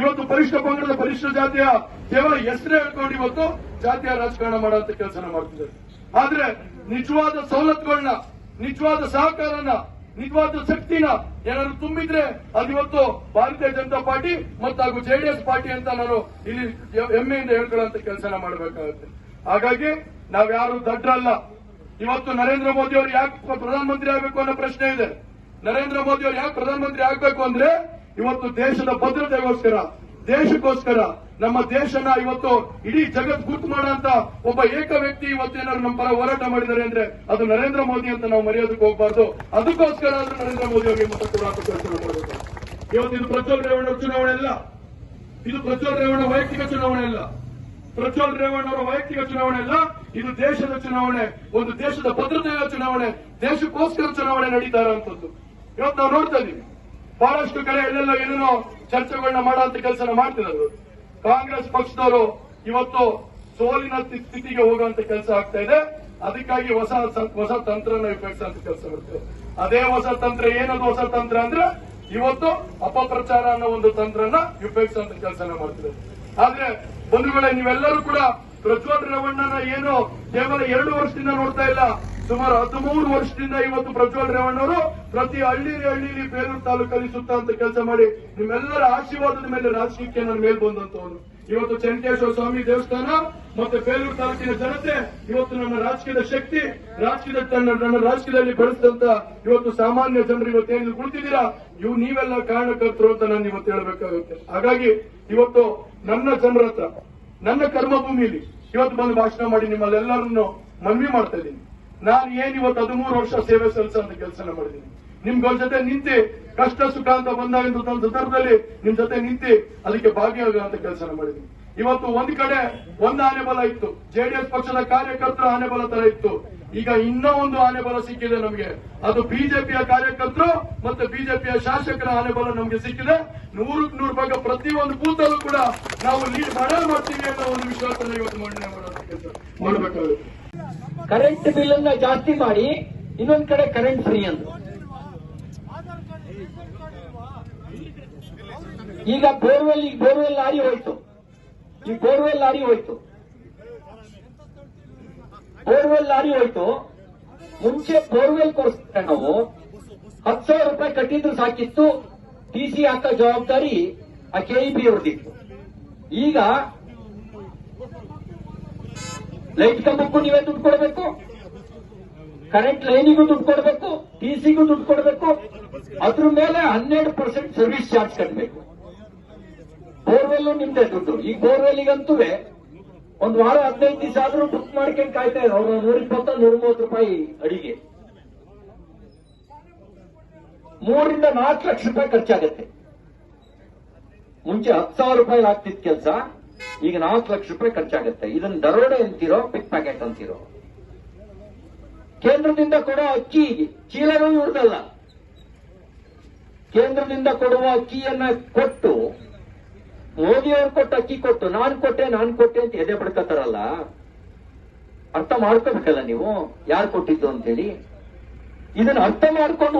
ಇವತ್ತು ಪರಿಷ್ಠ ಪಂಗಡದ ಪರಿಷ್ಠ ಜಾತಿಯ ಕೇವಲ ಹೆಸರೇ ಹೇಳ್ಕೊಂಡು ಇವತ್ತು ಜಾತಿಯ ರಾಜಕಾರಣ ಮಾಡುವಂತ ಕೆಲಸ ಮಾಡ್ತಿದ್ದಾರೆ ಆದ್ರೆ ನಿಜವಾದ ಸವಲತ್ತುಗಳನ್ನ ನಿಜವಾದ ಸಹಕಾರನ, ನಿಜವಾದ ಶಕ್ತಿನ ಏನಾದ್ರು ತುಂಬಿದ್ರೆ ಅದಿವತ್ತು ಭಾರತೀಯ ಜನತಾ ಪಾರ್ಟಿ ಮತ್ತು ಹಾಗೂ ಜೆಡಿಎಸ್ ಪಾರ್ಟಿ ಅಂತ ನಾನು ಇಲ್ಲಿ ಹೆಮ್ಮೆಯಿಂದ ಹೇಳ್ಕೊಳ್ಳುವಂತ ಕೆಲಸನ ಮಾಡಬೇಕಾಗುತ್ತೆ. ಹಾಗಾಗಿ ನಾವ್ಯಾರು ದಡ್ಡರಲ್ಲ ಇವತ್ತು ನರೇಂದ್ರ ಮೋದಿ ಅವರು ಯಾಕೆ ಪ್ರಧಾನಮಂತ್ರಿ ಆಗಬೇಕು ಅನ್ನೋ ಪ್ರಶ್ನೆ ಇದೆ. ನರೇಂದ್ರ ಮೋದಿ ಅವರು ಯಾಕೆ ಪ್ರಧಾನಮಂತ್ರಿ ಆಗಬೇಕು ಅಂದ್ರೆ ಇವತ್ತು ದೇಶದ ಭದ್ರತೆಗೋಸ್ಕರ, ದೇಶಕ್ಕೋಸ್ಕರ, ನಮ್ಮ ದೇಶನ ಇವತ್ತು ಇಡೀ ಜಗತ್ ಗುರ್ತು ಮಾಡಂತ ಒಬ್ಬ ಏಕ ವ್ಯಕ್ತಿ ಇವತ್ತೇನಾದ್ರು ನಮ್ಮ ಪರ ಹೋರಾಟ ಮಾಡಿದ್ದಾರೆ ಅಂದ್ರೆ ಅದು ನರೇಂದ್ರ ಮೋದಿ ಅಂತ ನಾವು ಮರೆಯೋದಕ್ಕೆ ಹೋಗಬಾರ್ದು. ಅದಕ್ಕೋಸ್ಕರ ಆದ್ರೂ ನರೇಂದ್ರ ಮೋದಿ ಅವರಿಗೆ ಮತ ಕೂಡ ಮಾಡಬೇಕು ಇವತ್ತು ಇದು ಪ್ರಜ್ವಲ್ ರೇವಣ್ಣ ಚುನಾವಣೆ ಅಲ್ಲ. ಇದು ಪ್ರಜ್ವಲ್ ರೇವಣ್ಣ ವೈಯಕ್ತಿಕ ಚುನಾವಣೆ ಅಲ್ಲ. ಪ್ರಜ್ವಲ್ ರೇವಣ್ಣ ಅವರ ವೈಯಕ್ತಿಕ ಚುನಾವಣೆ ಅಲ್ಲ. ಇದು ದೇಶದ ಚುನಾವಣೆ, ಒಂದು ದೇಶದ ಭದ್ರತೆಯ ಚುನಾವಣೆ, ದೇಶಕ್ಕೋಸ್ಕರ ಚುನಾವಣೆ ನಡೀತಾ ಅಂತದ್ದು ಇವತ್ತು ನಾವು ನೋಡ್ತಾ ಇದೀವಿ ಬಹಳಷ್ಟು ಕಡೆ ಎಲ್ಲೆಲ್ಲ ಏನೇನೋ ಚರ್ಚೆಗಳನ್ನ ಮಾಡುವಂತ ಕೆಲಸ ಮಾಡ್ತಿರೋದು. ಕಾಂಗ್ರೆಸ್ ಪಕ್ಷದವರು ಇವತ್ತು ಸೋಲಿನ ಸ್ಥಿ- ಸ್ಥಿತಿಗೆ ಹೋಗುವಂತ ಕೆಲಸ ಆಗ್ತಾ ಇದೆ. ಅದಕ್ಕಾಗಿ ಹೊಸ ಹೊಸ ತಂತ್ರನ ಉಪಯೋಗಿಸುವಂತ ಕೆಲಸ ಮಾಡ್ತಾರೆ ಅದೇ ಹೊಸ ತಂತ್ರ ಏನದು ಹೊಸ ತಂತ್ರ ಅಂದ್ರೆ ಇವತ್ತು ಅಪಪ್ರಚಾರ ಅನ್ನೋ ಒಂದು ತಂತ್ರನ ಉಪಯೋಗಿಸುವಂತ ಕೆಲಸನ ಮಾಡ್ತಿದೆ ಆದ್ರೆ ಬಂಧುಗಳೇ, ನೀವೆಲ್ಲರೂ ಕೂಡ ಪ್ರಜ್ವಲ್ ರೇವಣ್ಣನ ಏನು ಕೇವಲ ಎರಡು ವರ್ಷದಿಂದ ನೋಡ್ತಾ ಇಲ್ಲ. ಸುಮಾರು ಹದಿಮೂರು ವರ್ಷದಿಂದ ಇವತ್ತು ಪ್ರಜ್ವಲ್ ರೇವಣ್ಣವರು ಪ್ರತಿ ಹಳ್ಳಿ ಹಳ್ಳಿಲಿ ಬೇಲೂರು ತಾಲೂಕಲ್ಲಿ ಸುತ್ತಂತ ಕೆಲಸ ಮಾಡಿ ನಿಮ್ಮೆಲ್ಲರ ಆಶೀರ್ವಾದದ ಮೇಲೆ ರಾಜಕೀಯಕ್ಕೆ ನನ್ನ ಮೇಲ್ ಬಂದಂತವನು ಇವತ್ತು ಚೆಂಕೇಶ್ವರ ಸ್ವಾಮಿ ದೇವಸ್ಥಾನ ಮತ್ತೆ ಬೇಲೂರು ತಾಲೂಕಿನ ಜನತೆ ಇವತ್ತು ನನ್ನ ರಾಜಕೀಯದ ಶಕ್ತಿ, ರಾಜಕೀಯದ ತನ್ನ ನನ್ನ ರಾಜಕೀಯದಲ್ಲಿ ಬೆಳೆಸಿದಂತ ಇವತ್ತು ಸಾಮಾನ್ಯ ಜನರು ಇವತ್ತೇನು ಕುಳಿತಿದ್ದೀರಾ? ಇವು ನೀವೆಲ್ಲ ಕಾರಣಕರ್ತರು ಅಂತ ನಾನು ಇವತ್ತು ಹೇಳಬೇಕಾಗುತ್ತೆ. ಹಾಗಾಗಿ ಇವತ್ತು ನನ್ನ ಜನರ ನನ್ನ ಕರ್ಮಭೂಮಿಯಲ್ಲಿ ಇವತ್ತು ಬಂದು ಭಾಷಣ ಮಾಡಿ ನಿಮ್ಮಲ್ಲೆಲ್ಲರನ್ನು ಮನವಿ ಮಾಡ್ತಾ ಇದ್ದೀನಿ. ನಾನು ಏನ್ ಇವತ್ತು ಹದಿಮೂರು ವರ್ಷ ಸೇವೆ ಸಲ್ಲಿಸೋಂತ ಕೆಲಸ ಮಾಡಿದ್ದೀನಿ. ನಿಮ್ಗಳ ಜೊತೆ ನಿಂತಿ ಕಷ್ಟ ಸುಖ ಅಂತ ಬಂದಾಗ ಸಂದರ್ಭದಲ್ಲಿ ನಿಮ್ ಜೊತೆ ನಿಂತಿ ಅದಕ್ಕೆ ಭಾಗಿಯಾಗುವಂತ ಕೆಲಸ ಮಾಡಿದ್ದೀನಿ. ಇವತ್ತು ಒಂದ್ ಕಡೆ ಒಂದು ಆನೆ ಬಲ ಇತ್ತು. ಜೆಡಿಎಸ್ ಪಕ್ಷದ ಕಾರ್ಯಕರ್ತರ ಆನೆ ಬಲ ತರ ಇತ್ತು. ಈಗ ಇನ್ನೂ ಒಂದು ಆನೆ ಬಲ ಸಿಕ್ಕಿದೆ ನಮಗೆ. ಅದು ಬಿಜೆಪಿಯ ಕಾರ್ಯಕರ್ತರು ಮತ್ತೆ ಬಿಜೆಪಿಯ ಶಾಸಕರ ಆನೆ ಬಲ ನಮಗೆ ಸಿಕ್ಕಿದೆ. ನೂರಕ್ಕೆ ನೂರು ಭಾಗ ಪ್ರತಿಯೊಂದು ಬೂತಲ್ಲೂ ಕೂಡ ನಾವು ಲೀಡ್ ಮಾಡೇ ಮಾಡ್ತೀವಿ ಅನ್ನೋ ಒಂದು ವಿಶ್ವಾಸ ಇವತ್ತು ಮಂಡನೆ ಮಾಡೋದಕ್ಕೆ ಮಾಡಬೇಕಾಗುತ್ತೆ. ಕರೆಂಟ್ ಬಿಲ್ ಅನ್ನ ಜಾಸ್ತಿ ಮಾಡಿ, ಇನ್ನೊಂದ್ ಕಡೆ ಕರೆಂಟ್ ಫ್ರೀ ಅಂತ. ಈಗ ಬೋರ್ವೆಲ್ ಈಗ ಬೋರ್ವೆಲ್ ಲಾರಿ ಹೋಯ್ತು. ಈ ಬೋರ್ವೆಲ್ ಲಾರಿ ಹೋಯ್ತು. ಬೋರ್ವೆಲ್ ಲಾರಿ ಹೋಯ್ತು. ಮುಂಚೆ ಬೋರ್ವೆಲ್ ಕೊಡಿಸ್ತಾರೆ ನಾವು ಹತ್ತು ಸಾವಿರ ರೂಪಾಯಿ ಕಟ್ಟಿದ್ರು ಸಾಕಿತ್ತು, ಟಿ ಸಿ ಹಾಕೋ ಜವಾಬ್ದಾರಿ ಆ ಕೆಇಬಿ ಅವ್ರದ್ದಿತ್ತು. ಈಗ ಲೈಟ್ ಕಂಬಕ್ಕೂ ನೀವೇ ದುಡ್ಡು ಕೊಡಬೇಕು. ಕರೆಂಟ್ ಲೈನಿಗೂ ದುಡ್ಡು ಕೊಡಬೇಕು. ಟಿಸಿಗೂ ದುಡ್ಡು ಕೊಡಬೇಕು. ಅದ್ರ ಮೇಲೆ ಹನ್ನೆರಡು ಪರ್ಸೆಂಟ್ ಸರ್ವಿಸ್ ಚಾರ್ಜ್ ಕಟ್ಟಬೇಕು ಬೋರ್ವೆಲ್ ನಿಮ್ದೇ ದುಡ್ಡು. ಈಗ ಬೋರ್ವೆಲ್ಗಂತೂ ಒಂದ್ ವಾರ ಹದಿನೈದು ದಿವಸ ಆದ್ರೂ ಬುಕ್ ಮಾಡ್ಕೊಂಡು ಕಾಯ್ತಾ ಇದ್ರು. ಅವ್ರು ನೂರ ಇಪ್ಪತ್ತ ನೂರ ಮೂವತ್ತು ರೂಪಾಯಿ ಅಡಿಗೆ. ಮೂರಿಂದ ನಾಲ್ಕು ಲಕ್ಷ ರೂಪಾಯಿ ಖರ್ಚಾಗತ್ತೆ. ಮುಂಚೆ ಹತ್ತು ಸಾವಿರ ರೂಪಾಯಿ ಆಗ್ತಿತ್ತು ಕೆಲಸ. ಈಗ ನಾಲ್ಕು ಲಕ್ಷ ರೂಪಾಯಿ ಖರ್ಚಾಗುತ್ತೆ. ಇದನ್ನ ದರೋಡೆ ಅಂತೀರೋ ಪಿಕ್ ಪ್ಯಾಕೆಟ್ ಅಂತೀರೋ? ಕೇಂದ್ರದಿಂದ ಕೊಡೋ ಅಕ್ಕಿ ಚೀಲನೂ ಇವ್ರದಲ್ಲ ಕೇಂದ್ರದಿಂದ ಕೊಡುವ ಅಕ್ಕಿಯನ್ನ ಕೊಟ್ಟು, ಮೋದಿಯವರು ಕೊಟ್ಟ ಅಕ್ಕಿ ಕೊಟ್ಟು, ನಾನ್ ಕೊಟ್ಟೆ ನಾನ್ ಕೊಟ್ಟೆ ಅಂತ ಎದೆ ಪಡ್ಕೋತಾರಲ್ಲ? ಅರ್ಥ ಮಾಡ್ಕೋಬೇಕಲ್ಲ ನೀವು? ಯಾರು ಕೊಟ್ಟಿದ್ದು ಅಂತೇಳಿ? ಇದನ್ನ ಅರ್ಥ ಮಾಡ್ಕೊಂಡು